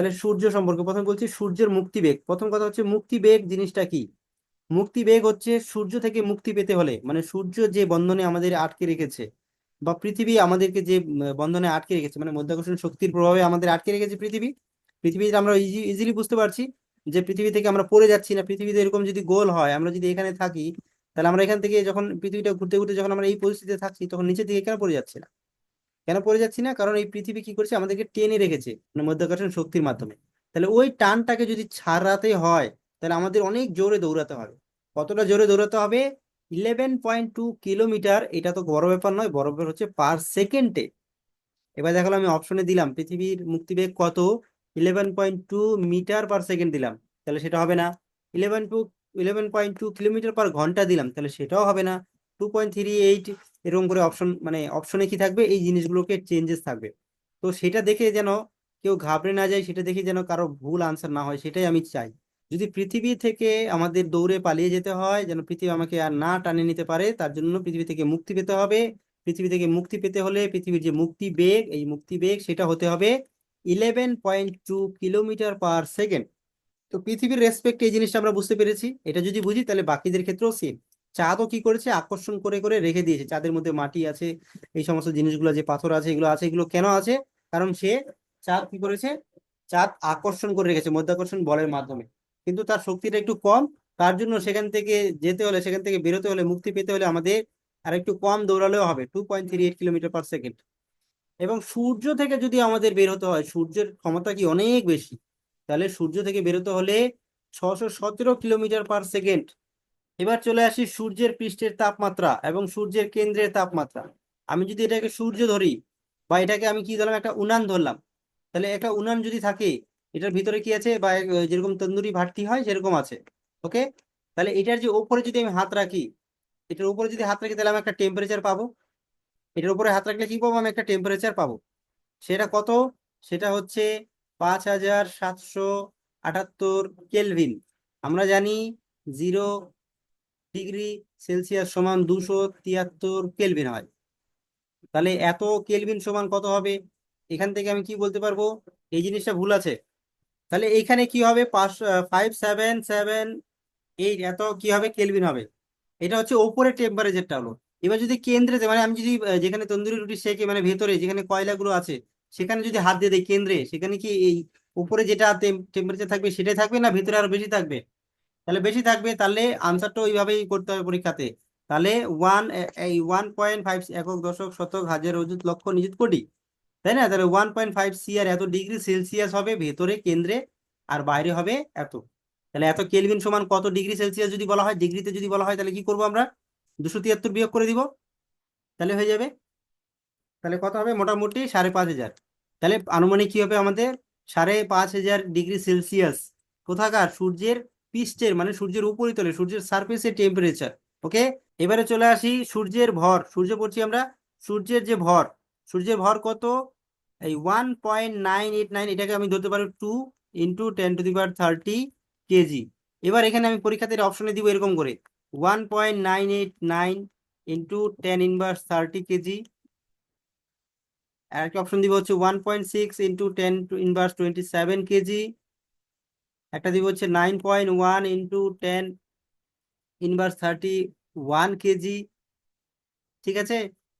তাহলে সূর্য সম্পর্কে প্রথম বলছি সূর্যের মুক্তিবেগ। প্রথম কথা হচ্ছে মুক্তিবেগ জিনিসটা কি? মুক্তিবেগ হচ্ছে সূর্য থেকে মুক্তি পেতে হলে মানে সূর্য যে বন্ধনে আমাদের আটকে রেখেছে বা পৃথিবী আমাদেরকে যে বন্ধনে আটকে রেখেছে মানে মধ্যাকর্ষণ শক্তির প্রভাবে আমাদের আটকে রেখেছে পৃথিবী। পৃথিবীতে আমরা ইজিলি বুঝতে পারছি যে পৃথিবী থেকে আমরা পড়ে যাচ্ছি না, পৃথিবীতে এরকম যদি গোল হয়, আমরা যদি এখানে থাকি, তাহলে আমরা এখান থেকে যখন পৃথিবীটা ঘুরতে ঘুরতে যখন আমরা এই পরিস্থিতিতে থাকছি, তখন নিচের দিকে কেন পড়ে যাচ্ছি না? কেন পড়ে যাচ্ছি না? কারণ এই পৃথিবী কি করছে? আমাদেরকে টেনে রেখেছে মানে মধ্যাকর্ষণ শক্তির মাধ্যমে। তাহলে ওই টানটাকে যদি ছাড়াতে হয়, তাহলে আমাদের অনেক জোরে দৌড়াতে হবে। কতটা জোরে দৌড়াতে হবে? ইলেভেন পয়েন্ট টু কিলোমিটার, এটা তো বড় ব্যাপার নয়, বড় ব্যাপার হচ্ছে পার সেকেন্ডে এবার দেখাল আমি অপশনে দিলাম, পৃথিবীর মুক্তিবেগ কত? Eleven point two metre per second দিলাম, তাহলে সেটা হবে না। Eleven two eleven point two kilometre per ঘণ্টা দিলাম, তাহলে সেটাও হবে না। টু পয়েন্ট থ্রি এইট এরকম করে অপশন মানে অপশনে কি থাকবে? এই জিনিসগুলোকে চেঞ্জেস থাকবে। তো সেটা দেখে যেন কেউ ঘাবড়ে না যায়, সেটা দেখে যেন কারও ভুল আনসার না হয়, সেটাই আমি চাই। যদি পৃথিবী থেকে আমাদের দৌড়ে পালিয়ে যেতে হয়, যেন পৃথিবী আমাকে আর না টানে নিতে পারে, তার জন্য পৃথিবী থেকে মুক্তি পেতে হবে। পৃথিবী থেকে মুক্তি পেতে হলে পৃথিবীর যে মুক্তি বেগ, এই মুক্তি বেগ সেটা হতে হবে eleven point two kilometre per second তো পৃথিবীর রেসপেক্ট এই জিনিসটা আমরা বুঝতে পেরেছি। এটা যদি বুঝি, তাহলে বাকিদের ক্ষেত্রেও সেম চাঁদও কি করেছে? আকর্ষণ করে করে রেখে দিয়েছে। চাঁদের মধ্যে মাটি আছে, এই সমস্ত জিনিসগুলো যে পাথর আছে, এগুলো আছে, এগুলো কেন আছে? কারণ সে চাঁদ কি করেছে? চাঁদ আকর্ষণ করে রেখেছে, মধ্যাকর্ষণ বলের মাধ্যমে। কিন্তু তার শক্তিটা একটু কম, তার জন্য সেখান থেকে যেতে হলে, সেখান থেকে বেরোতে হলে, মুক্তি পেতে হলে আমাদের আর একটু কম দৌড়ালেও হবে two point three eight kilometre per second এবং সূর্য থেকে যদি আমাদের বের হতে হয়, সূর্যের ক্ষমতা কি অনেক বেশি? তাহলে সূর্য থেকে বেরোতে হলে ছশো সতেরো কিলোমিটার পার সেকেন্ড এবার চলে আসি সূর্যের পৃষ্ঠের তাপমাত্রা এবং সূর্যের কেন্দ্রের তাপমাত্রা। আমি যদি এটাকে সূর্য ধরি বা এটাকে আমি কি ধরলাম? একটা উনান ধরলাম। তাহলে একটা উনান যদি থাকে, এটার ভিতরে কি আছে? বা যেরকম তন্দুরি ভাটটি হয়, সেরকম আছে। ওকে? তাহলে এটার যে ওপরে যদি আমি হাত রাখি, এটার উপরে যদি হাত রাখি, তাহলে আমি একটা টেম্পারেচার পাবো। এটার উপরে হাত রাখলে কি পাবো? আমি একটা টেম্পারেচার পাবো। সেটা কত? সেটা হচ্ছে পাঁচ হাজার সাতশো আটাত্তর কেলভিন। আমরা জানি জিরো ডিগ্রি সেলসিয়াস সমান দুশো তিয়াত্তর কেলভিন হয়। তাহলে এত কেলভিন সমান কত হবে? এখান থেকে আমি কি বলতে পারব? এই জিনিসটা ভুল আছে। তাহলে এইখানে কি হবে? পাঁচ ফাইভ সেভেন সেভেন এইট এত কি হবে? কেলভিন হবে। এটা হচ্ছে ওপরের টেম্পারেচারটা হলো। এবার যদি কেন্দ্রে মানে আমি যদি যেখানে তন্দুরি রুটি সেকে মানে ভেতরে যেখানে কয়লাগুলো আছে, সেখানে যদি হাত দিয়ে দেয় কেন্দ্রে, সেখানে কি এই উপরে যেটা টেম্পারেচার থাকবে সেটাই থাকবে না ভেতরে আরও বেশি থাকবে? তাহলে বেশি থাকবে, তাহলে আনসারটা ওইভাবেই করতে হবে পরীক্ষাতে। তাহলে ওয়ান এই ওয়ান পয়েন্ট ফাইভ একক দশক শতক হাজার অযুত লক্ষ নিযুত কোটি, তাই না? তাহলে one point five C R এত ডিগ্রি সেলসিয়াস হবে ভেতরে, কেন্দ্রে আর বাইরে হবে এত। তাহলে এত কেলভিন সমান কত ডিগ্রি সেলসিয়াস যদি বলা হয় ডিগ্রিতে যদি বলা হয়, তাহলে কি করব আমরা? দুশো তিয়াত্তর বিয়োগ করে দিব। তাহলে হয়ে যাবে। তাহলে কত হবে? মোটামুটি সাড়ে পাঁচ হাজার। তাহলে আনুমানিক কি হবে আমাদের? সাড়ে পাঁচ হাজার ডিগ্রি সেলসিয়াস কোথাকার? সূর্যের পৃষ্ঠের মানে সূর্যের উপরিতলে, সূর্যের সারফেসের টেম্পারেচার ওকে এবারে চলে আসি সূর্যের ভর, সূর্য পড়ছি আমরা সূর্যের যে ভর, সূর্যের ভর কত? এই one point nine eight nine এটাকে আমি ধরতে পারি two into ten to the power thirty KG এবার এখানে আমি পরীক্ষাতে অপশনে দিব এরকম করে one point nine eight nine into ten inverse thirty KG আর একটা অপশন দিব হচ্ছে one point six into ten inverse twenty seven KG একটা দিব হচ্ছে nine point one into ten inverse thirty one KG ঠিক আছে?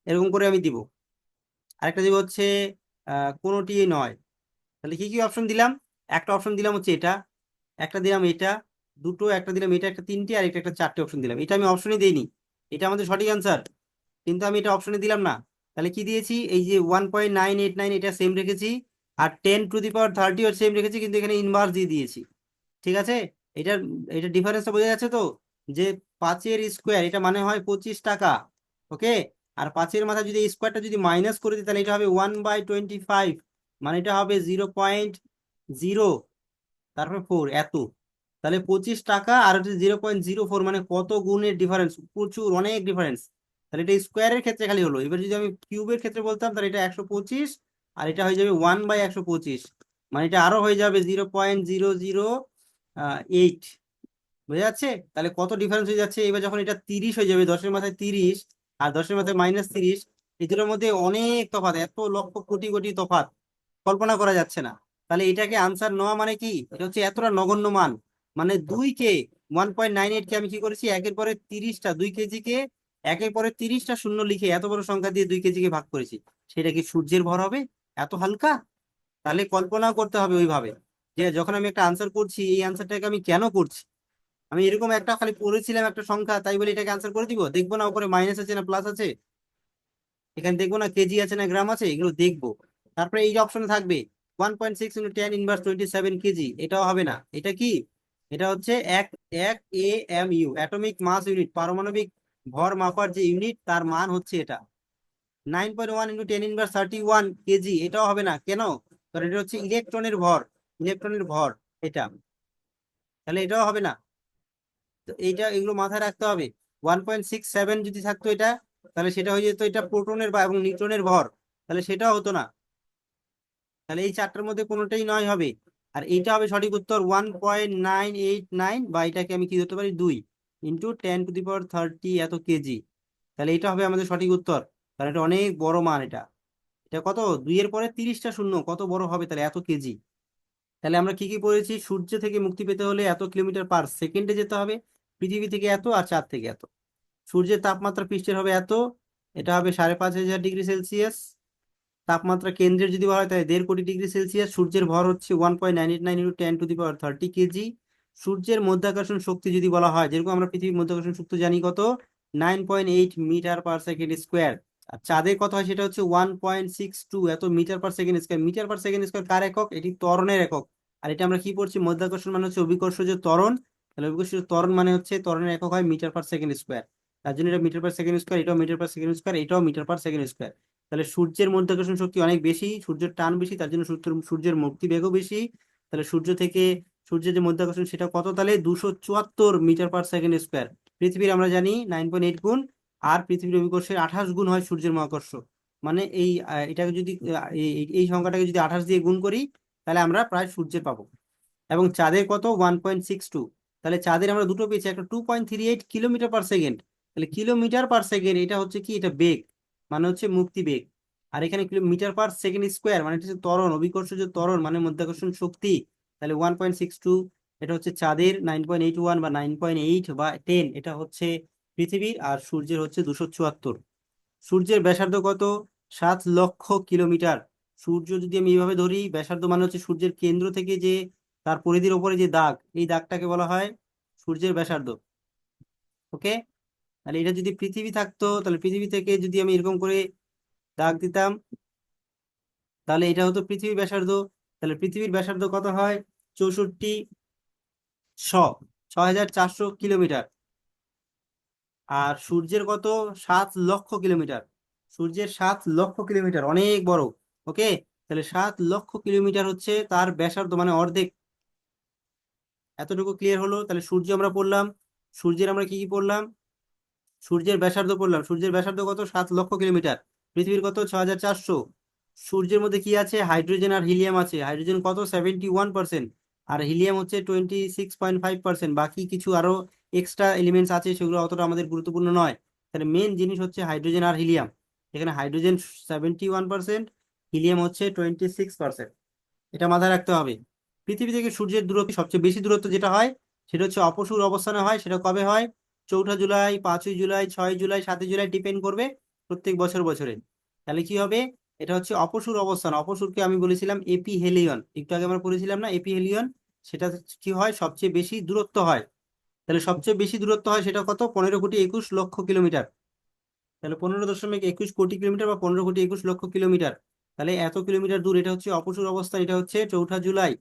এরকম করে আমি দিব। আরেকটা দিব হচ্ছে কোনোটি নয়। তাহলে কি কি অপশন দিলাম? একটা অপশন দিলাম হচ্ছে এটা, একটা দিলাম এটা, দুটো, একটা দিলাম এটা, একটা তিনটে, আর এটা একটা চারটে অপশন দিলাম। এটা আমি অপশনই দিইনি। এটা আমাদের সঠিক অ্যান্সার কিন্তু আমি এটা অপশনে দিলাম না। তাহলে কি দিয়েছি? এই যে one point nine eight nine এটা সেম রেখেছি, আর টেন টু দি পাওয়ার থার্টিও সেম রেখেছি, কিন্তু এখানে ইনভার্স দিয়ে দিয়েছি। ঠিক আছে? এটা এটা ডিফারেন্সটা বোঝা যাচ্ছে তো? যে পাঁচের স্কোয়ার এটা মানে হয় পঁচিশ টাকা ওকে আর পাঁচের মাথা যদি স্কোয়ারটা যদি মাইনাস করে দিই, তাহলে এটা হবে ওয়ান বাই টোয়েন্টি ফাইভ মানে এটা হবে জিরো পয়েন্ট জিরো তারপরে ফোর এত। তাহলে পঁচিশ টাকা আর হচ্ছে জিরো পয়েন্ট জিরো ফোর মানে কত গুণের ডিফারেন্স প্রচুর, অনেক ডিফারেন্স তাহলে এটা স্কোয়ারের ক্ষেত্রে খালি হলো। এবার যদি আমি কিউবের ক্ষেত্রে বলতাম, তাহলে এটা একশো পঁচিশ আর এটা হয়ে যাবে ওয়ান বাই একশো পঁচিশ মানে এটা আরও হয়ে যাবে zero point zero zero eight বোঝা যাচ্ছে? তাহলে কত ডিফারেন্স হয়ে যাচ্ছে? এবার যখন এটা তিরিশ হয়ে যাবে, দশের মাথায় তিরিশ আর দশের মাথায় মাইনাস তিরিশ দুটোর মধ্যে অনেক তফাৎ, এত লক্ষ কোটি কোটি তফাত কল্পনা করা যাচ্ছে না। তাহলে এটাকে আনসার নেওয়া মানে কি? এটা হচ্ছে এতটা নগণ্য মান। মানে দুই কে ওয়ান পয়েন্ট নাইন এইট কে আমি কি করেছি? একের পরে তিরিশটা, দুই কেজি কে একের পরে তিরিশটা শূন্য লিখে এত বড় সংখ্যা দিয়ে দুই কেজি কে ভাগ করেছি। সেটা কি সূর্যের ভর হবে? এত হালকা? তাহলে কল্পনাও করতে হবে ওইভাবে। যে যখন আমি একটা আনসার করছি, এই আনসারটাকে আমি কেন করছি? আমি এরকম একটা খালি পড়েছিলাম একটা সংখ্যা, তাই বলে এটাকে আনসার করে দিব? দেখব না ওপরে মাইনাস আছে না প্লাস আছে? এখানে দেখব না কেজি আছে না গ্রাম আছে? এগুলো দেখব। তারপরে এই যে অপশনে থাকবে one point six twenty seven KG এটাও হবে না। এটা কি? এটা হচ্ছে এক এক A M U mass unit পারমাণবিক ভর মাপার যে ইউনিট তার মান হচ্ছে এটা। Nine point one ten inverse thirty one KG এটাও হবে না। কেন? এটা হচ্ছে ইলেকট্রনের ভর। ইলেকট্রনের ভর, এটা। তাহলে এটাও হবে না। তো এইটা এগুলো মাথায় রাখতে হবে। ওয়ান পয়েন্ট সিক্স সেভেন যদি থাকতো এটা, তাহলে সেটা হয়ে যেত এটা প্রোটনের বা, এবং নিউট্রনের ভর। তাহলে সেটাও হতো না। তাহলে এই চারটার মধ্যে কোনোটাই নয় হবে। আর এইটা হবে সঠিক উত্তর one point nine eight nine বা এটাকে আমি কি ধরতে পারি? দুই into ten to the power thirty এত কেজি তাহলে এটা হবে আমাদের সঠিক উত্তর। কারণ এটা অনেক বড় মান এটা। এটা কত? দুইয়ের পরে তিরিশটা শূন্য। কত বড় হবে তাহলে? এত কেজি তাহলে আমরা কি কি পড়েছি? সূর্য থেকে মুক্তি পেতে হলে এত কিলোমিটার পার সেকেন্ডে যেতে হবে। পৃথিবী থেকে এত আর চাঁদ থেকে এত। সূর্যের তাপমাত্রা পৃষ্ঠের হবে এত। এটা হবে সাড়ে পাঁচ হাজার ডিগ্রি সেলসিয়াস। তাপমাত্রা কেন্দ্রের যদি বলা হয় তাহলে দেড় কোটি ডিগ্রি সেলসিয়াস। সূর্যের ভর হচ্ছে one point nine eight nine into ten to the power thirty KG. সূর্যের মধ্যাকর্ষণ শক্তি যদি বলা হয়, যেরকম আমরা পৃথিবীর মধ্যাকর্ষণ শক্তি জানি কত? Nine point eight metre per second square. আর চাঁদের কথা হয় সেটা হচ্ছে ওয়ান পয়েন্ট সিক্স টু এত metre per second square metre per second square কার একক? এটি ত্বরণের একক। আর এটা আমরা কি পড়ছি? মধ্যাকর্ষণ মানে হচ্ছে অভিকর্ষজ ত্বরণ। তাহলে অভিকর্ষজ ত্বরণ মানে হচ্ছে ত্বরণের একক হয় মিটার পার সেকেন্ড স্কোয়ার তার জন্য এটা মিটার পার সেকেন্ড স্কোয়ার এটাও মিটার পার সেকেন্ড স্কোয়ার এটাও মিটার পার সেকেন্ড স্কোয়ার তাহলে সূর্যের মধ্যাকর্ষণ শক্তি অনেক বেশি, সূর্যের টান বেশি, তার জন্য সূর্যের সূর্যের মুক্তি বেগও বেশি। তাহলে সূর্য থেকে সূর্যের যে মধ্যাকর্ষণ, সেটা কত? তাহলে দুশো চুয়াত্তর মিটার পার সেকেন্ড স্কোয়ার পৃথিবীর আমরা জানি নাইন পয়েন্ট এইট গুণ আর পৃথিবীর অভিকর্ষের আঠাশ গুণ হয় সূর্যের মহাকর্ষ। মানে এই এটাকে যদি এই- সংখ্যাটাকে যদি আঠাশ দিয়ে গুণ করি, তাহলে আমরা প্রায় সূর্যের পাবো। এবং চাঁদের কত? One point six two. তাহলে চাঁদের আমরা দুটো পেয়েছি, একটা two point three eight kilometre per second. তাহলে কিলোমিটার পার সেকেন্ড, এটা হচ্ছে কি? এটা বেগ। মানে হচ্ছে মুক্তি বেগ। আর এখানে কিলোমিটার পার সেকেন্ড স্কোয়ার মানে এটা হচ্ছে ত্বরণ যে ত্বরণ মানে মধ্যাকর্ষণ শক্তি। তাহলে ওয়ান পয়েন্ট সিক্স টু, এটা হচ্ছে চাঁদের নাইন পয়েন্ট এইট ওয়ান বা নাইন পয়েন্ট এইট বা টেন, এটা হচ্ছে পৃথিবীর আর সূর্যের হচ্ছে দুশো চুয়াত্তর। সূর্যের ব্যাসার্ধ কত? সাত লক্ষ কিলোমিটার। সূর্য যদি আমি এইভাবে ধরি, ব্যাসার্ধ মানে হচ্ছে সূর্যের কেন্দ্র থেকে যে তার পরিধির ওপরে যে দাগ, এই দাগটাকে বলা হয় সূর্যের ব্যাসার্ধ। ওকে? তাহলে এটা যদি পৃথিবী থাকতো, তাহলে পৃথিবী থেকে যদি আমি এরকম করে দাগ দিতাম, তাহলে এটা হতো পৃথিবীর ব্যাসার্ধ। তাহলে পৃথিবীর ব্যাসার্ধ কত হয়? চৌষট্টি শ ছ হাজার চারশো কিলোমিটার। আর সূর্যের কত? সাত লক্ষ কিলোমিটার। সূর্যের সাত লক্ষ কিলোমিটার, অনেক বড়। ওকে? তাহলে সাত লক্ষ কিলোমিটার হচ্ছে তার ব্যাসার্ধ মানে অর্ধেক। এতটুকু ক্লিয়ার হলো? তাহলে সূর্য আমরা পড়লাম। সূর্যের আমরা কি কি পড়লাম? সূর্যের ব্যাসার্ধ পড়লাম। সূর্যের ব্যাসার্ধ কত? সাত লক্ষ কিলোমিটার। পৃথিবীর কত? ছ হাজার চারশো। সূর্যের মধ্যে কি আছে? হাইড্রোজেন আর হিলিয়াম আছে। হাইড্রোজেন কত? Seventy one percent. আর হিলিয়াম হচ্ছে twenty six point five percent. বাকি কিছু আরও এক্সট্রা এলিমেন্টস আছে, সেগুলো অতটা আমাদের গুরুত্বপূর্ণ নয়। তাহলে মেন জিনিস হচ্ছে হাইড্রোজেন আর হিলিয়াম এখানে hydrogen seventy one percent helium হচ্ছে টোয়েন্টি সিক্স পার্সেন্ট এটা মাথায় রাখতে হবে। পৃথিবী থেকে সূর্যের দূরত্ব, সবচেয়ে বেশি দূরত্ব যেটা হয়, সেটা হচ্ছে অপসুর অবস্থানে হয়, সেটা কবে হয়? চৌঠা জুলাই, পাঁচই জুলাই, ছয় জুলাই, সাতই জুলাই ডিপেন্ড করবে প্রত্যেক বছর বছরে। তাহলে কি হবে? এটা হচ্ছে অপসুর অবস্থান। অপসুরকে আমি বলেছিলাম এপি হেলিয়ন একটু আগে আমরা পড়েছিলাম না এপি হেলিয়ন সেটা কি হয়? সবচেয়ে বেশি দূরত্ব হয়। তাহলে সবচেয়ে বেশি দূরত্ব হয় সেটা কত? পনেরো কোটি একুশ লক্ষ কিলোমিটার। তাহলে পনেরো দশমিক একুশ কোটি কিলোমিটার বা পনেরো কোটি একুশ লক্ষ কিলোমিটার। তাহলে এত কিলোমিটার দূর, এটা হচ্ছে অপসুর অবস্থান, এটা হচ্ছে চৌঠা জুলাই।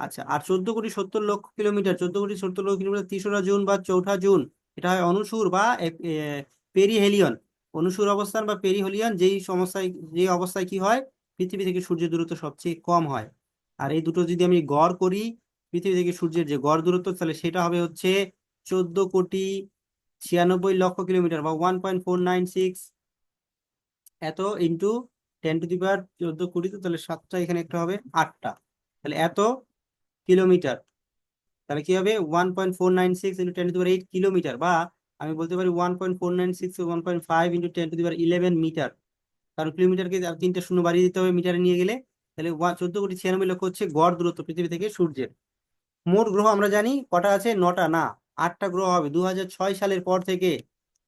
আচ্ছা আর চোদ্দ কোটি সত্তর লক্ষ কিলোমিটার, চোদ্দ কোটি সত্তর লক্ষ কিলোমিটার তেসরা জুন বা চৌঠা জুন, এটা হয় অনুসুর বা পেরিহেলিয়ন। অনুসুর অবস্থান বা পেরিহেলিয়ন, যেই সমস্যায় যে অবস্থায় কি হয়? পৃথিবী থেকে সূর্যের দূরত্ব সবচেয়ে কম হয়। আর এই দুটো যদি আমি গড় করি, পৃথিবী থেকে সূর্যের যে গড় দূরত্ব, তাহলে সেটা হবে হচ্ছে চোদ্দ কোটি ছিয়ানব্বই লক্ষ কিলোমিটার বা one point four nine six এত into ten to the power চোদ্দ কোটি তো তাহলে সাতটা এখানে একটা হবে আটটা। তাহলে এত কিলোমিটার, তাহলে কি হবে? One point four nine six into ten two eight kilometre বা আমি বলতে পারি one point four nine six one point five into ten to the power eleven metre কারণ কিলোমিটারকে তিনটা শূন্য বাড়িয়ে দিতে হবে মিটারে নিয়ে গেলে। তাহলে চোদ্দ কোটি ছিয়ানব্বই লক্ষ হচ্ছে গড় দূরত্ব, পৃথিবী থেকে সূর্যের। মোট গ্রহ আমরা জানি কটা আছে? নটা, না। আটটা গ্রহ হবে। দু সালের পর থেকে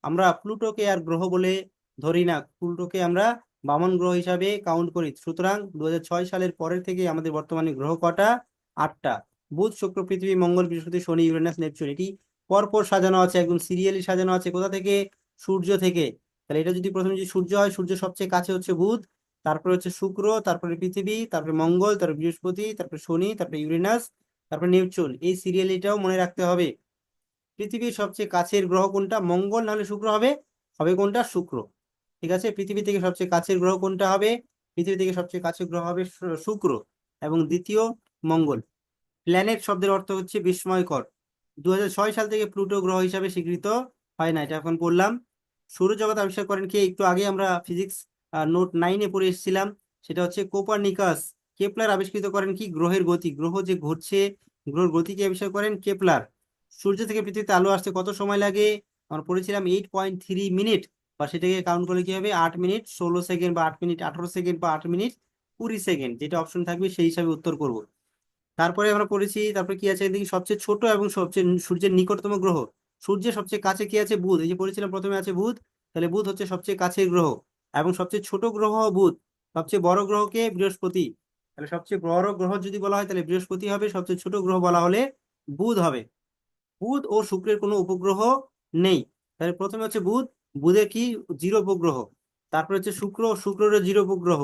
আমরা প্লুটোকে আর গ্রহ বলে ধরি না। প্লুটোকে আমরা বামন গ্রহ হিসাবে কাউন্ট করি। সুতরাং দু সালের পরের থেকে আমাদের বর্তমানে গ্রহ কটা? আটটা। বুধ, শুক্র, পৃথিবী, মঙ্গল, বৃহস্পতি, শনি, ইউরেনাস, নেপচুন। এটি পরপর সাজানো আছে, একদম সিরিয়ালি সাজানো আছে। কোথা থেকে? সূর্য থেকে। তাহলে এটা যদি প্রথমে যদি সূর্য হয়, সূর্য সবচেয়ে কাছে হচ্ছে বুধ, তারপরে হচ্ছে শুক্র, তারপরে পৃথিবী, তারপরে মঙ্গল, তারপরে বৃহস্পতি, তারপরে শনি, তারপরে ইউরেনাস, তারপরে নিউট্রন এই সিরিয়ালিটাও মনে রাখতে হবে। পৃথিবীর সবচেয়ে কাছের গ্রহ কোনটা? মঙ্গল, নাহলে শুক্র হবে। হবে কোনটা? শুক্র। ঠিক আছে? পৃথিবী থেকে সবচেয়ে কাছের গ্রহ কোনটা হবে? পৃথিবী থেকে সবচেয়ে কাছের গ্রহ হবে শুক্র এবং দ্বিতীয় মঙ্গল। প্ল্যানেট শব্দের অর্থ হচ্ছে বিস্ময়কর দু হাজার ছয় সাল থেকে প্লুটো গ্রহ হিসাবে স্বীকৃত হয় না, এটা এখন বললাম। সৌরজগৎ আবিষ্কার করেন কে? একটু আগে আমরা ফিজিক্স নোট নাইনে পড়ে এসেছিলাম। সেটা হচ্ছে কোপারনিকাস। কেপলার আবিষ্কৃত করেন কি? গ্রহের গতি। গ্রহ যে ঘুরছে গ্রহের গতিকে আবিষ্কার করেন কেপলার। সূর্য থেকে পৃথিবীতে আলো আসতে কত সময় লাগে? আমরা পড়েছিলাম এইট পয়েন্ট থ্রি মিনিট বা সেটাকে কাউন্ট করলে কি হবে? আট মিনিট ষোলো সেকেন্ড বা আট মিনিট আঠারো সেকেন্ড বা আট মিনিট কুড়ি সেকেন্ড যেটা অপশন থাকবে সেই হিসাবে উত্তর করব। তারপরে আমরা পড়েছি, তারপরে কি আছে দেখি সবচেয়ে ছোট এবং সবচেয়ে সূর্যের নিকটতম গ্রহ। সূর্যের সবচেয়ে কাছে কি আছে? বুধ। এই যে পড়েছিলাম প্রথমে আছে বুধ, তাহলে বুধ হচ্ছে সবচেয়ে কাছের গ্রহ এবং সবচেয়ে ছোট গ্রহ বুধ। সবচেয়ে বড় গ্রহকে বৃহস্পতি। তাহলে সবচেয়ে বড় গ্রহ যদি বলা হয়, তাহলে বৃহস্পতি হবে। সবচেয়ে ছোট গ্রহ বলা হলে বুধ হবে। বুধ ও শুক্রের কোনো উপগ্রহ নেই। তাহলে প্রথমে হচ্ছে বুধ, বুধের কি? জিরো উপগ্রহ। তারপর হচ্ছে শুক্র শুক্রের জিরো উপগ্রহ।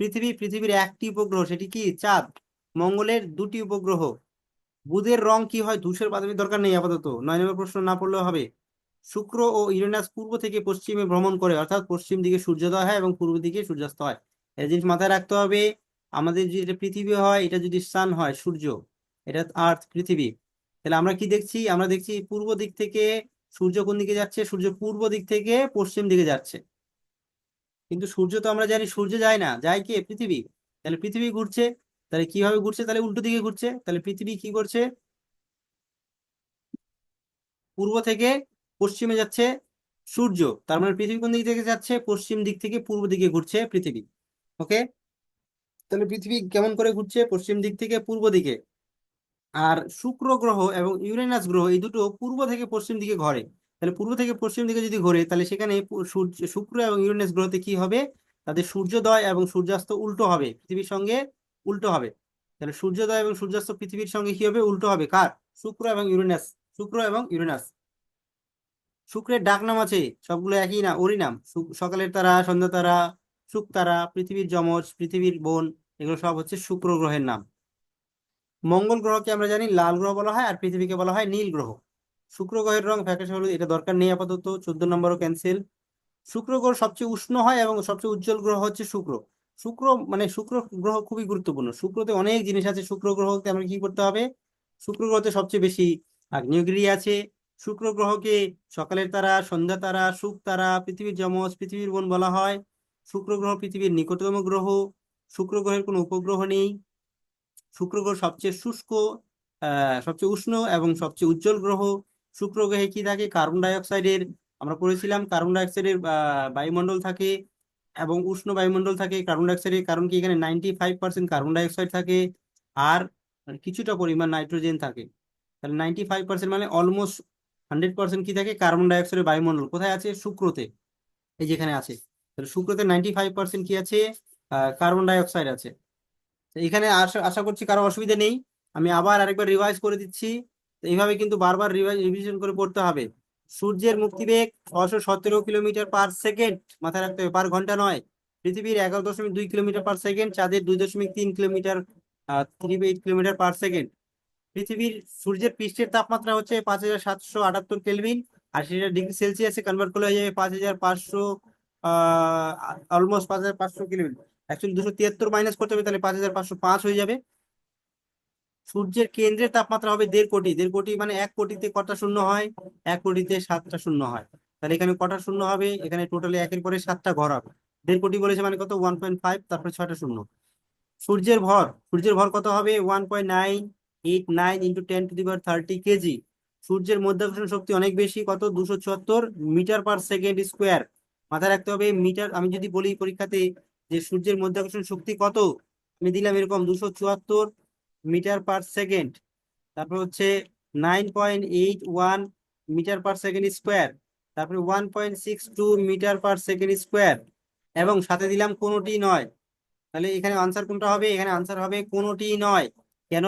পৃথিবী, পৃথিবীর একটি উপগ্রহ, সেটি কি? চাঁদ। মঙ্গলের দুটি উপগ্রহ। বুধের রং কি হয়? ধূসের বাদামি দরকার নেই আপাতত। নয় নম্বর প্রশ্ন না পড়লেও হবে। শুক্র ও ইউরেনাস পূর্ব থেকে পশ্চিমে ভ্রমণ করে, অর্থাৎ পশ্চিম দিকে সূর্যোদয় হয় এবং পূর্ব দিকে সূর্যাস্ত হয়। এই জিনিস মাথায় রাখতে হবে। আমাদের যদি এটা পৃথিবী হয়, এটা যদি সান হয়, সূর্য, এটা আর্থ পৃথিবী। তাহলে আমরা কি দেখছি? আমরা দেখছি পূর্ব দিক থেকে সূর্য কোন দিকে যাচ্ছে? সূর্য পূর্ব দিক থেকে পশ্চিম দিকে যাচ্ছে। কিন্তু সূর্য তো আমরা জানি সূর্য যায় না। যায় কে? পৃথিবী। তাহলে পৃথিবী ঘুরছে। তাহলে কীভাবে ঘুরছে? তাহলে উল্টো দিকে ঘুরছে। তাহলে পৃথিবী কি করছে? পূর্ব থেকে পশ্চিমে যাচ্ছে সূর্য। তার মানে পৃথিবী কোন দিক থেকে যাচ্ছে? পশ্চিম দিক থেকে পূর্ব দিকে ঘুরছে পৃথিবী। ওকে তাহলে পৃথিবী কেমন করে ঘুরছে? পশ্চিম দিক থেকে পূর্ব দিকে। আর শুক্র গ্রহ এবং ইউরেনাস গ্রহ এই দুটো পূর্ব থেকে পশ্চিম দিকে ঘোরে। তাহলে পূর্ব থেকে পশ্চিম দিকে যদি ঘোরে, তাহলে সেখানে সূর্য, শুক্র এবং ইউরেনাস গ্রহতে কি হবে? তাদের সূর্যোদয় এবং সূর্যাস্ত উল্টো হবে, পৃথিবীর সঙ্গে উল্টো হবে। তাহলে সূর্যোদয় এবং সূর্যাস্ত পৃথিবীর সঙ্গে কি হবে? উল্টো হবে। কার? শুক্র এবং ইউরেনাস। শুক্র এবং ইউরেনাস। শুক্রের ডাক নাম আছে, সবগুলো একই না, ওরই নাম। সকালের তারা, সন্ধ্যা তারা শুক তারা পৃথিবীর যমজ, পৃথিবীর বোন, এগুলো সব হচ্ছে শুক্র গ্রহের নাম। মঙ্গল গ্রহকে আমরা জানি লাল গ্রহ বলা হয় আর পৃথিবীকে বলা হয় নীল গ্রহ। শুক্র গ্রহের রং ফ্যাকাশে হলুদ, এটা দরকার নেই আপাতত, চোদ্দ নম্বরও ক্যান্সেল শুক্র গ্রহ সবচেয়ে উষ্ণ হয় এবং সবচেয়ে উজ্জ্বল গ্রহ হচ্ছে শুক্র। শুক্র মানে শুক্র গ্রহ খুবই গুরুত্বপূর্ণ। শুক্রতে অনেক জিনিস আছে, শুক্র গ্রহকে আমরা কি করতে হবে? শুক্র গ্রহতে সবচেয়ে বেশি আগ্নেয়গিরি আছে। শুক্র গ্রহকে সকালের তারা, সন্ধ্যা তারা শুক তারা, পৃথিবীর যমজ, পৃথিবীর বোন বলা হয়। শুক্র গ্রহ পৃথিবীর নিকটতম গ্রহ। শুক্র গ্রহের কোনো উপগ্রহ নেই। শুক্র গ্রহ সবচেয়ে শুষ্ক সবচেয়ে উষ্ণ এবং সবচেয়ে উজ্জ্বল গ্রহ। শুক্র গ্রহে কি থাকে? কার্বন ডাই অক্সাইডের আমরা পড়েছিলাম কার্বন ডাই অক্সাইডের আহ, বায়ুমণ্ডল থাকে এবং উষ্ণ বায়ুমণ্ডল থাকে। কার্বন ডাই অক্সাইডের কারণ কি? এখানে ninety five percent carbon dioxide থাকে আর কিছুটা পরিমাণ নাইট্রোজেন থাকে। তাহলে নাইনটি ফাইভ পার্সেন্ট মানে অলমোস্ট হান্ড্রেড পার্সেন্ট কি থাকে? কার্বন ডাই অক্সাইডের বায়ুমণ্ডল। কোথায় আছে? শুক্রতে। এই যেখানে আছে। তাহলে শুক্রতে নাইনটি ফাইভ পার্সেন্ট কি আছে? কার্বন ডাই অক্সাইড আছে। এখানে আশা করছি কারও অসুবিধা নেই। আমি আবার আরেকবার রিভাইজ করে দিচ্ছি। এইভাবে কিন্তু বারবার রিভাইজ রিভিশন করে পড়তে হবে। সূর্যের মুক্তিবেগ ছশো সতেরো কিলোমিটার পার সেকেন্ড। মাথায় রাখতে হবে, পার ঘণ্টা নয়। পৃথিবীর এগারো দশমিক দুই কিলোমিটার পার সেকেন্ড, চাঁদের দুই দশমিক তিন kilometre three eight kilometre per second. পৃথিবীর সূর্যের পৃষ্ঠের তাপমাত্রা হচ্ছে পাঁচ হাজার সাতশো আটাত্তর কেলভিন, আর সেটা ডিগ্রি সেলসিয়াসে কনভার্ট করলে হয়ে যাবে পাঁচ হাজার পাঁচশো অলমোস্ট পাঁচ হাজার পাঁচশো কেলভিন। অ্যাকচুয়ালি দুশো তিয়াত্তর মাইনাস করতে হবে, তাহলে পাঁচ হাজার পাঁচশো পাঁচ হয়ে যাবে। সূর্যের কেন্দ্রের তাপমাত্রা হবে দেড় কোটি। দেড় কোটি মানে এক কোটিতে কটা শূন্য হয়? এক কোটিতে সাতটা শূন্য হয়। তাহলে এখানে কটা শূন্য হবে? এখানে টোটালি একের পরে সাতটা ঘর হবে দেড় কোটি বলেছে মানে কত? ওয়ান পয়েন্ট ফাইভ তারপরে ছয়টা শূন্য। সূর্যের ভর সূর্যের ভর কত হবে? One point nine eight nine into ten to the power thirty KG সূর্যের মধ্যাকর্ষণ শক্তি অনেক বেশি, কত? দুশো চুয়াত্তর মিটার পার সেকেন্ড স্কোয়ার মাথায় রাখতে হবে, মিটার, আমি যদি বলি পরীক্ষাতে যে সূর্যের মধ্যাকর্ষণ শক্তি কত? আমি দিলাম এরকম দুশো চুয়াত্তর মিটার পার সেকেন্ড। তারপর হচ্ছে nine point eight one metre per second square. তারপরে one point six two metre per second square. এবং সাথে দিলাম কোনোটি নয়। তাহলে এখানে আনসার কোনটা হবে? এখানে আনসার হবে কোনোটি নয়। কেন?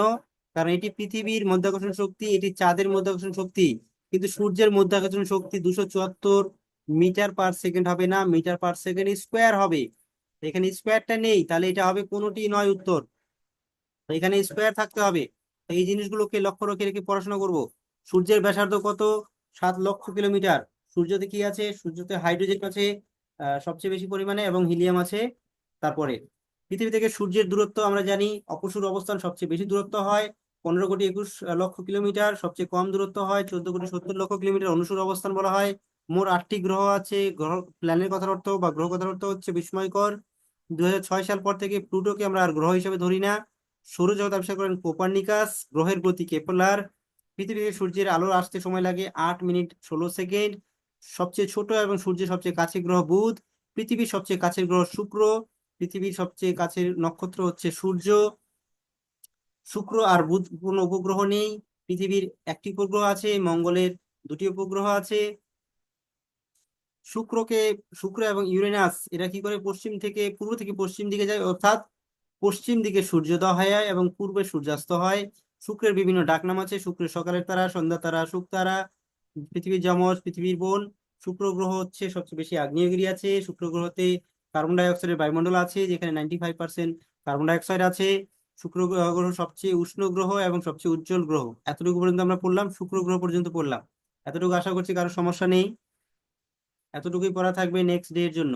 কারণ এটি পৃথিবীর মধ্যাকর্ষণ শক্তি, এটি চাঁদের মধ্যাকর্ষণ শক্তি। কিন্তু সূর্যের মধ্যাকর্ষণ শক্তি দুশো চুয়াত্তর মিটার পার সেকেন্ড হবে না, মিটার পার সেকেন্ড স্কোয়ার হবে। এখানে স্কোয়ারটা নেই, তাহলে এটা হবে কোনোটি নয় উত্তর। এখানে স্কোয়ার থাকতে হবে। এই জিনিসগুলোকে লক্ষ্য রেখে রেখে পড়াশোনা করব। সূর্যের ব্যাসার্ধ কত? সাত লক্ষ কিলোমিটার। সূর্যতে কি আছে? সূর্যতে হাইড্রোজেন আছে সবচেয়ে বেশি পরিমাণে, এবং হিলিয়াম আছে তারপরে। পৃথিবী থেকে সূর্যের দূরত্ব আমরা জানি, অপসুর অবস্থান সবচেয়ে বেশি দূরত্ব হয়, পনেরো কোটি একুশ লক্ষ কিলোমিটার। সবচেয়ে কম দূরত্ব হয়, চোদ্দ কোটি সত্তর লক্ষ কিলোমিটার অনুসুর অবস্থান বলা হয়। মোট আটটি গ্রহ আছে, গ্রহ, প্ল্যানের কথার অর্থ বা গ্রহ কথার অর্থ হচ্ছে বিস্ময়কর। দু হাজার ছয় সাল পর থেকে প্লুটোকে আমরা আর গ্রহ হিসেবে ধরি না। সৌরজগৎ আবিষ্কার করেন কোপার্নিকাস, গ্রহের গতি কেপলার। পৃথিবী থেকে সূর্যের আলো আসতে সময় লাগে আট মিনিট ষোলো সেকেন্ড। সবচেয়ে ছোট এবং সূর্যের সবচেয়ে কাছের গ্রহ বুধ। পৃথিবীর সবচেয়ে কাছের গ্রহ শুক্র। পৃথিবীর সবচেয়ে কাছের নক্ষত্র হচ্ছে সূর্য। শুক্র আর বুধ কোনো উপগ্রহ নেই। পৃথিবীর একটি উপগ্রহ আছে, মঙ্গলের দুটি উপগ্রহ আছে। শুক্রকে, শুক্র এবং ইউরেনাস, এরা কি করে পশ্চিম থেকে, পূর্ব থেকে পশ্চিম দিকে যায়? অর্থাৎ পশ্চিম দিকে সূর্যোদয় হয় এবং পূর্বে সূর্যাস্ত হয়। শুক্রের বিভিন্ন ডাকনাম আছে। শুক্রের সকালের তারা সন্ধ্যা তারা শুক তারা, পৃথিবীর যমজ, পৃথিবীর বোন। শুক্র গ্রহ হচ্ছে সবচেয়ে বেশি আগ্নেয়গিরি আছে। শুক্র গ্রহতে কার্বন ডাই অক্সাইডের বায়ুমণ্ডল আছে, যেখানে ninety five percent carbon dioxide আছে। শুক্র গ্রহ সবচেয়ে উষ্ণ গ্রহ এবং সবচেয়ে উজ্জ্বল গ্রহ। এতটুকু পর্যন্ত আমরা পড়লাম, শুক্র গ্রহ পর্যন্ত পড়লাম। এতটুকু আশা করছি কারও সমস্যা নেই। এতটুকুই পড়া থাকবে নেক্সট ডে এর জন্য।